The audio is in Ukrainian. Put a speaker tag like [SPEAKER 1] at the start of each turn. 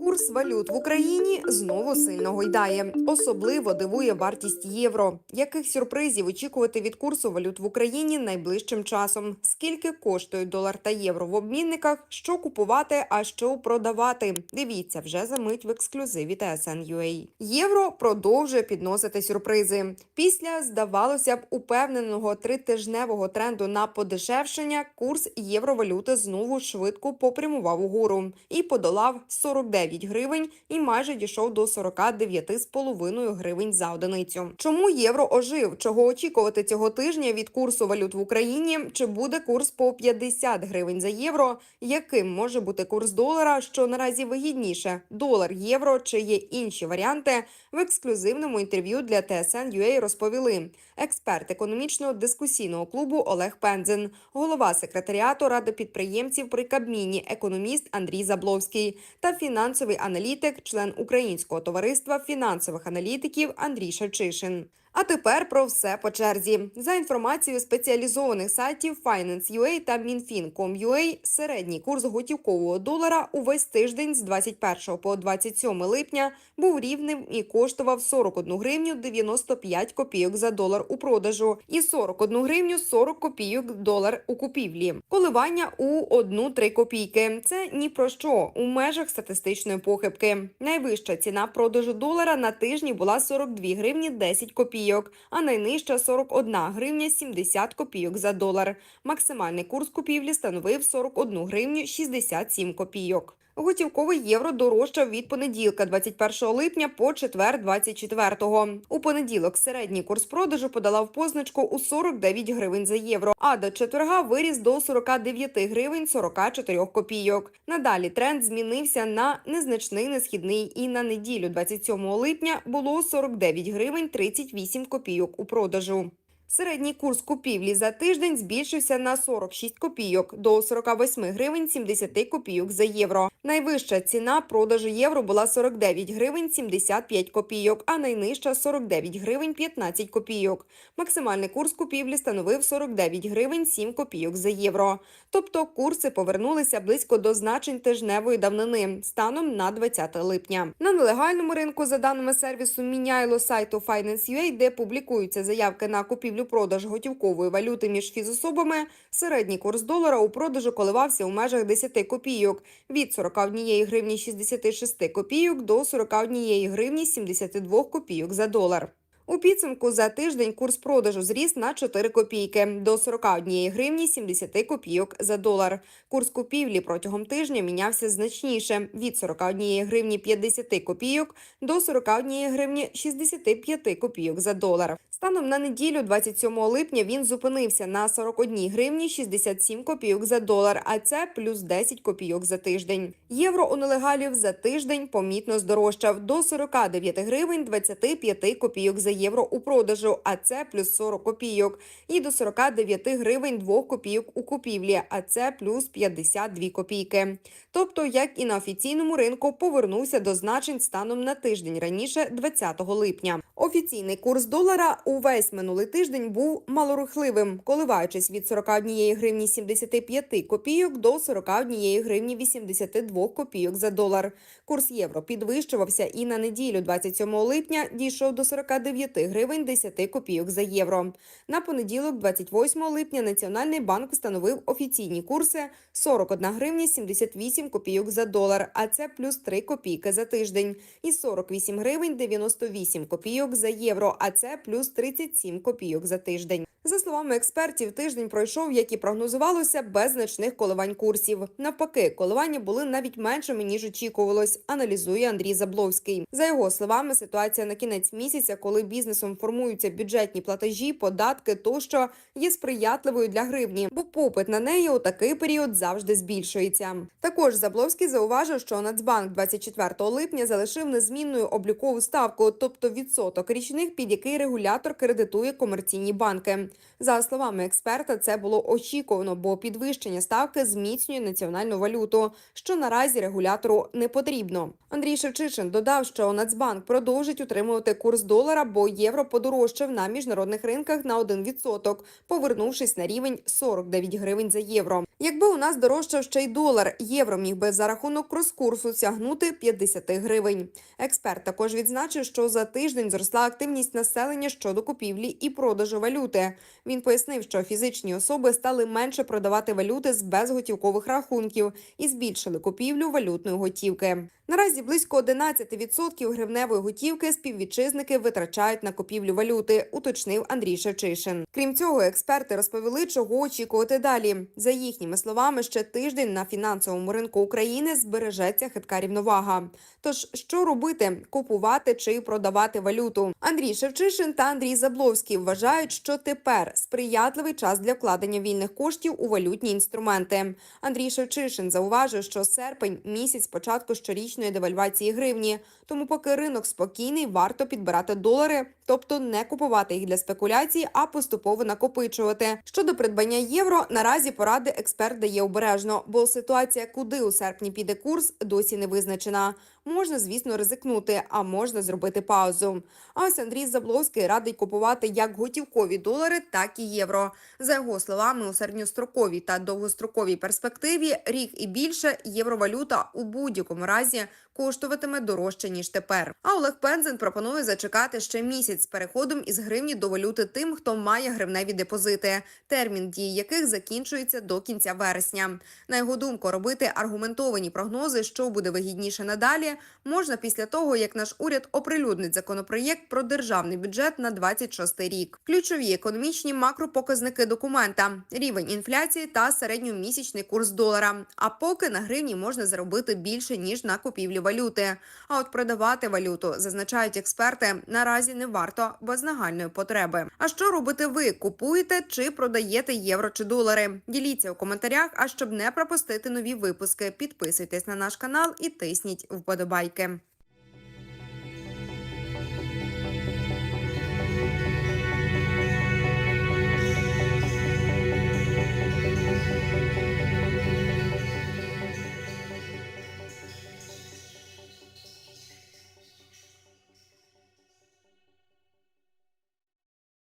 [SPEAKER 1] Курс валют в Україні знову сильно гойдає. Особливо дивує вартість євро. Яких сюрпризів очікувати від курсу валют в Україні найближчим часом? Скільки коштують долар та євро в обмінниках? Що купувати, а що продавати? Дивіться вже за мить в ексклюзиві TSN.ua. Євро продовжує підносити сюрпризи. Після здавалося б упевненого тритижневого тренду на подешевшення. Курс євровалюти знову швидко попрямував угору і подолав 49 гривень і майже дійшов до 49,5 гривень за одиницю. Чому євро ожив? Чого очікувати цього тижня від курсу валют в Україні? Чи буде курс по 50 гривень за євро? Яким може бути курс долара? Що наразі вигідніше? Долар, євро чи є інші варіанти? В ексклюзивному інтерв'ю для TSN.ua розповіли експерт економічного дискусійного клубу Олег Пензен, голова секретаріату ради підприємців при Кабміні, економіст Андрій Забловський та фінансовий аналітик, член Українського товариства фінансових аналітиків Андрій Шевчишин. А тепер про все по черзі. За інформацією спеціалізованих сайтів Finance.ua та Minfin.com.ua, середній курс готівкового долара увесь тиждень з 21 по 27 липня був рівним і коштував 41 гривню 95 копійок за долар у продажу і 41 гривню 40 копійок долар у купівлі. Коливання у 1-3 копійки. Це ні про що у межах статистичної похибки. Найвища ціна продажу долара на тижні була 42 гривні 10 копійок, а найнижча 41 гривня 70 копійок за долар. Максимальний курс купівлі становив 41 гривню 67 копійок. Готівковий євро дорожчав від понеділка, 21 липня по четвер, 24-го. У понеділок середній курс продажу подала в позначку у 49 гривень за євро, а до четверга виріс до 49 гривень 44 копійок. Надалі тренд змінився на незначний несхідний і на неділю, 27 липня, було 49 гривень 38 копійок у продажу. Середній курс купівлі за тиждень збільшився на 46 копійок до 48 гривень 70 копійок за євро. Найвища ціна продажу євро була 49 гривень 75 копійок, а найнижча 49 гривень 15 копійок. Максимальний курс купівлі становив 49 гривень 7 копійок за євро. Тобто курси повернулися близько до значень тижневої давнини станом на 20 липня. На нелегальному ринку, за даними сервісу Міняйло сайту Finance.ua, де публікуються заявки на купівлю-продаж готівкової валюти між фізособами, середній курс долара у продажу коливався у межах 10 копійок від 41 гривні 66 копійок до 41 гривні 72 копійок за долар. У підсумку за тиждень курс продажу зріс на 4 копійки до 41 гривні 70 копійок за долар. Курс купівлі протягом тижня мінявся значніше від 41 гривні 50 копійок до 41 гривні 65 копійок за долар. Станом на неділю, 27 липня, він зупинився на 41 гривні 67 копійок за долар, а це плюс 10 копійок за тиждень. Євро у нелегалів за тиждень помітно здорожчав до 49 гривень 25 копійок за євро у продажу, а це плюс 40 копійок, і до 49 гривень 2 копійок у купівлі, а це плюс 52 копійки. Тобто, як і на офіційному ринку, повернувся до значень станом на тиждень раніше, 20 липня. Офіційний курс долара увесь минулий тиждень був малорухливим, коливаючись від 41 гривні 75 копійок до 41 гривні 82 копійок за долар. Курс євро підвищувався і на неділю, 27 липня, дійшов до 49 гривень 10 копійок за євро. На понеділок, 28 липня, Національний банк встановив офіційні курси 41 гривня 78 копійок за долар, а це плюс 3 копійки за тиждень, і 48 гривень 98 копійок за євро, а це плюс 37 копійок за тиждень. За словами експертів, тиждень пройшов, як і прогнозувалося, без значних коливань курсів. Навпаки, коливання були навіть меншими ніж очікувалось. Аналізує Андрій Забловський. За його словами, ситуація на кінець місяця, коли бізнесом формуються бюджетні платежі, податки тощо є сприятливою для гривні, бо попит на неї у такий період завжди збільшується. Також Забловський зауважив, що Нацбанк 24 липня залишив незмінною облікову ставку, тобто відсоток відсоток річних, під який регулятор кредитує комерційні банки. За словами експерта, це було очікувано, бо підвищення ставки зміцнює національну валюту, що наразі регулятору не потрібно. Андрій Шевчишин додав, що Нацбанк продовжить утримувати курс долара, бо євро подорожчав на міжнародних ринках на 1%, повернувшись на рівень 49 гривень за євро. Якби у нас дорожчав ще й долар, євро міг би за рахунок крос-курсу сягнути 50 гривень. Експерт також відзначив, що за тиждень зросла активність населення щодо купівлі і продажу валюти. Він пояснив, що фізичні особи стали менше продавати валюти з безготівкових рахунків і збільшили купівлю валютної готівки. Наразі близько 11% гривневої готівки співвітчизники витрачають на купівлю валюти, уточнив Андрій Шевчишин. Крім цього, експерти розповіли, чого очікувати далі. За їхніми словами, ще тиждень на фінансовому ринку України збережеться хитка рівновага. Тож що робити: купувати чи продавати валюту? Андрій Шевчишин та Андрій Забловський вважають, що тепер сприятливий час для вкладення вільних коштів у валютні інструменти. Андрій Шевчишин зауважив, що серпень місяць початку щорічної девальвації гривні. Тому, поки ринок спокійний, варто підбирати долари, тобто не купувати їх для спекуляцій, а поступово накопичувати. Щодо придбання євро, наразі поради експерт дає обережно, бо ситуація, куди у серпні піде курс, досі не визначена. Можна, звісно, ризикнути, а можна зробити паузу. А ось Андрій Забловський радить купувати як готівкові долари, так і євро. За його словами, у середньостроковій та довгостроковій перспективі рік і більше євровалюта у будь-якому разі коштуватиме дорожче ніж тепер. А Олег Пензен пропонує зачекати ще місяць з переходом із гривні до валюти тим, хто має гривневі депозити, термін дії яких закінчується до кінця вересня. На його думку, робити аргументовані прогнози, що буде вигідніше надалі, можна після того, як наш уряд оприлюднить законопроєкт про державний бюджет на 26 рік. Ключові економічні макропоказники документа, рівень інфляції та середньомісячний курс долара. А поки на гривні можна заробити більше ніж на купівлі валюти. А от продавати валюту, зазначають експерти, наразі не варто без нагальної потреби. А що робите ви? Купуєте чи продаєте євро чи долари? Діліться у коментарях. А щоб не пропустити нові випуски, підписуйтесь на наш канал і тисніть вподобайки.